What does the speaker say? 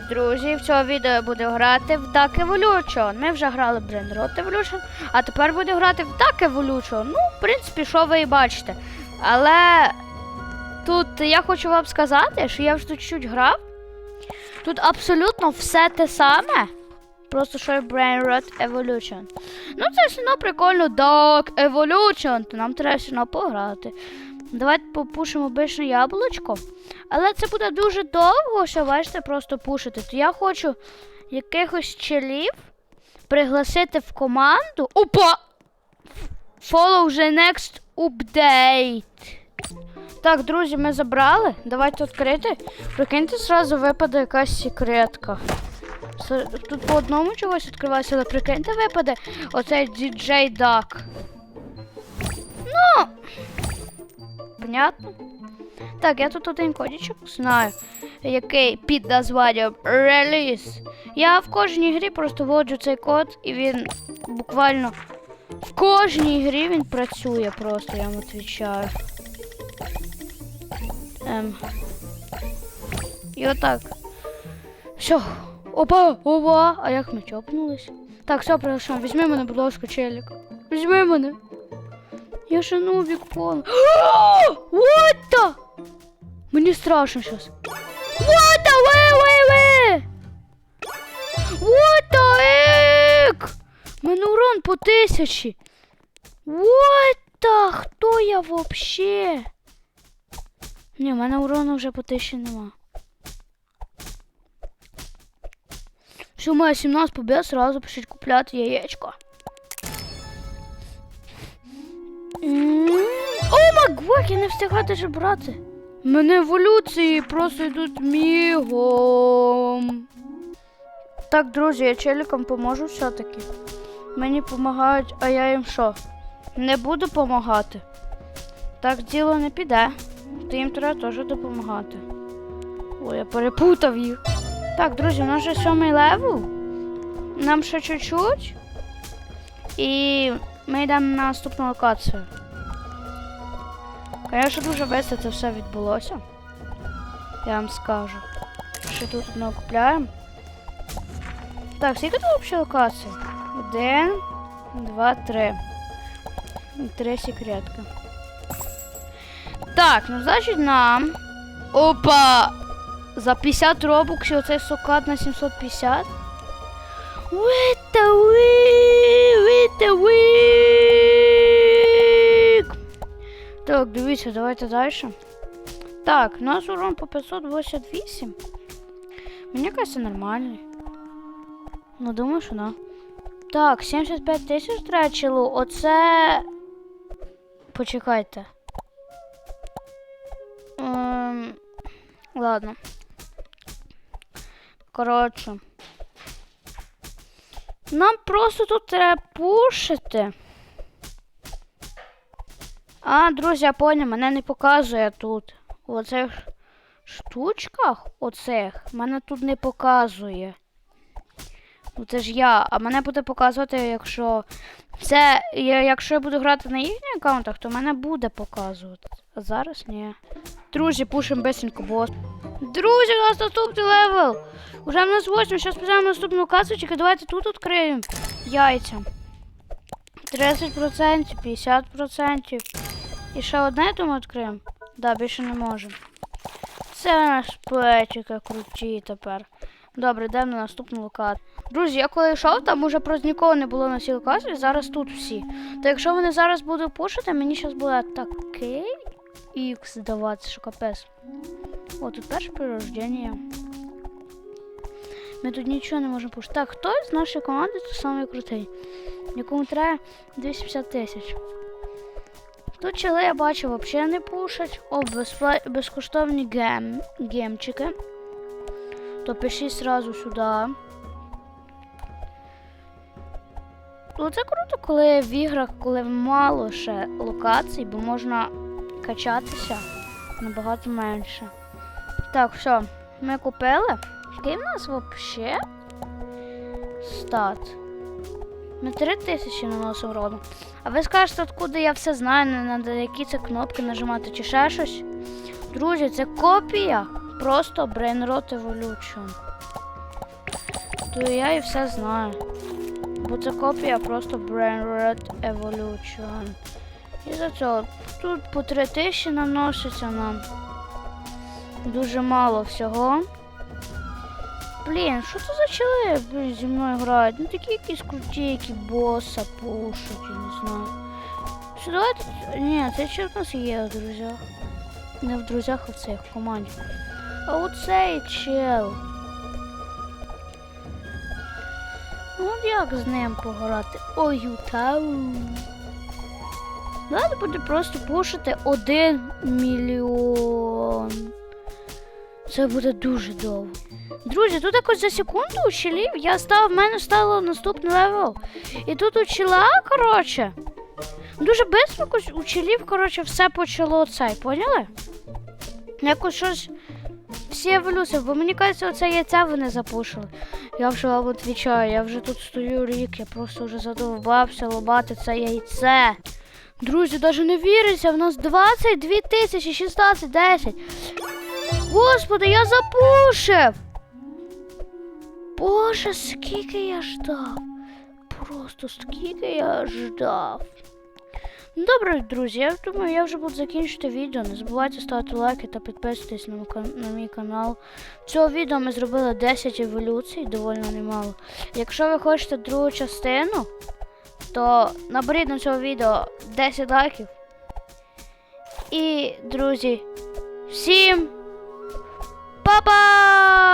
Друзі, в цьому відео буду грати в Duck Evolution. Ми вже грали в Brain Rot Evolution, а тепер буду грати в Duck Evolution. Ну, в принципі, що ви і бачите. Але тут я хочу вам сказати, що я вже тут чуть грав. Тут абсолютно все те саме. Просто що і Brain Rot Evolution. Ну, це все одно прикольно Duck Evolution, то нам треба все одно пограти. Давайте попушимо обичне яблучко. Але це буде дуже довго, що бачите, просто пушити. То я хочу якихось челів пригласити в команду. Опа! Follow the next update. Так, друзі, ми забрали. Давайте відкрити. Прикиньте, зразу випаде якась секретка. Тут по одному чогось відкривається, але прикиньте, випаде оцей DJ Duck. Понятно? Так, я тут один кодічок знаю, який під названням Release. Я в кожній грі просто вводжу цей код, і він буквально в кожній грі він працює просто, я вам відповідаю. Ем. І отак. Все. Опа, опа. А як ми чопнулись? Так, все, прошу, візьми мене, будь ласка, челік. Візьми мене. Я же нубик пол. What the? Мені страшно сейчас. What the? Wait, wait, wait. What the heck? Мене урон по тисячі. What the? Хто я вообще? Ні, в мене урону вже по тисячі нема. Все, у мене 17 побед, сразу пишіть купляти яєчко. О год, я не встигаю даже брати. У мене еволюції просто йдуть мігом. Так, друзі, я челікам поможу все-таки. Мені допомагають, а я їм що? Не буду допомагати. Так діло не піде. То їм треба теж допомагати. Ой, я перепутав їх. Так, друзі, у нас вже сьомий левел. Нам ще чуть-чуть. І ми йдемо на наступну локацію. Конечно, дуже швидко це все відбулося. Я вам скажу. Ще тут одного купляємо. Так, скільки тут взагалі локацій? Один, два, три. Три секретки. Так, ну значить нам. Опа! За 50 робоксів оцей сокат на 750. With the week, with Так, дивіться, давайте далі. Так, у нас урон по 588. Мені кажется, нормальний. Ну, думаю, що да. Так, 75 тисяч втрачило. Оце. Почекайте. Ем... Ладно. Коротше. Нам просто тут треба пушити. А, друзі, я поняв, мене не показує тут. У оцих штучках оцих мене тут не показує. Ну це ж я, а мене буде показувати, якщо. Це. я- Якщо я буду грати на їхніх аккаунтах, то мене буде показувати. А зараз ні. Друзі, пушимо бесенько бос. Друзі, у нас наступний левел! Уже в нас 8, зараз підемо наступну тільки давайте тут відкриємо яйця. 30%, 50%. І ще одне, я думаю, відкриємо. Да, більше не можемо. Це наш плечики круті тепер. Добре, йдемо на наступну локацію. Друзі, я коли йшов, там уже просто нікого не було на цій локації, зараз тут всі. То якщо вони зараз будуть пушити, мені зараз буде такий ікс давати, що капець. О, тут перше прирождення. Ми тут нічого не можемо пушити. Так, хто з нашої команди це самий? Якому треба 250 тисяч. Тут чили я бачу, взагалі не пушать. О, безпла... безкоштовні гем... гемчики. То пишіть сразу сюди. Ну, це круто, коли в іграх, коли мало ще локацій, бо можна качатися набагато менше. Так, все, ми купили. Який в нас взагалі стат? Ми 3 тисячі наносимо роду. А ви скажете, откуда я все знаю, на на які це кнопки нажимати чи ще щось? Друзі, це копія просто Brain Rot Evolution. то я і все знаю. Бо це копія просто Brain Red Evolution. І за цього тут по 3 тисячі наноситься нам. Дуже мало всього. Блін, що це за чоловік блін, зі мною грають? Ну такі якісь круті, які боса пушать, я не знаю. Що давайте. Ні, це ще в нас є в друзях. Не в друзях, а в цих команді. А оцей чел. Ну як з ним пограти? Ой, тау. Давайте буде просто пушити один мільйон. Це буде дуже довго. Друзі, тут якось за секунду у я став, в мене стало наступний левел. І тут у чела, коротше, дуже швидко у коротше, все почало цей, поняли? Якось щось. Всі еволюції, бо мені кажеться, оце яйце вони запушили. Я вже вам відвічаю, я вже тут стою рік, я просто вже задовбався лобати це яйце. Друзі, навіть не віриться, в нас 22 тисячі 16, 10. Господи, я запушив! Боже, скільки я ждав. Просто скільки я ждав. Добре, друзі, я думаю, я вже буду закінчити відео. Не забувайте ставити лайки та підписуйтесь на, на мій канал. Цього відео ми зробили 10 еволюцій, доволі немало. Якщо ви хочете другу частину, то наберіть на цього відео 10 лайків. І, друзі, всім па-па!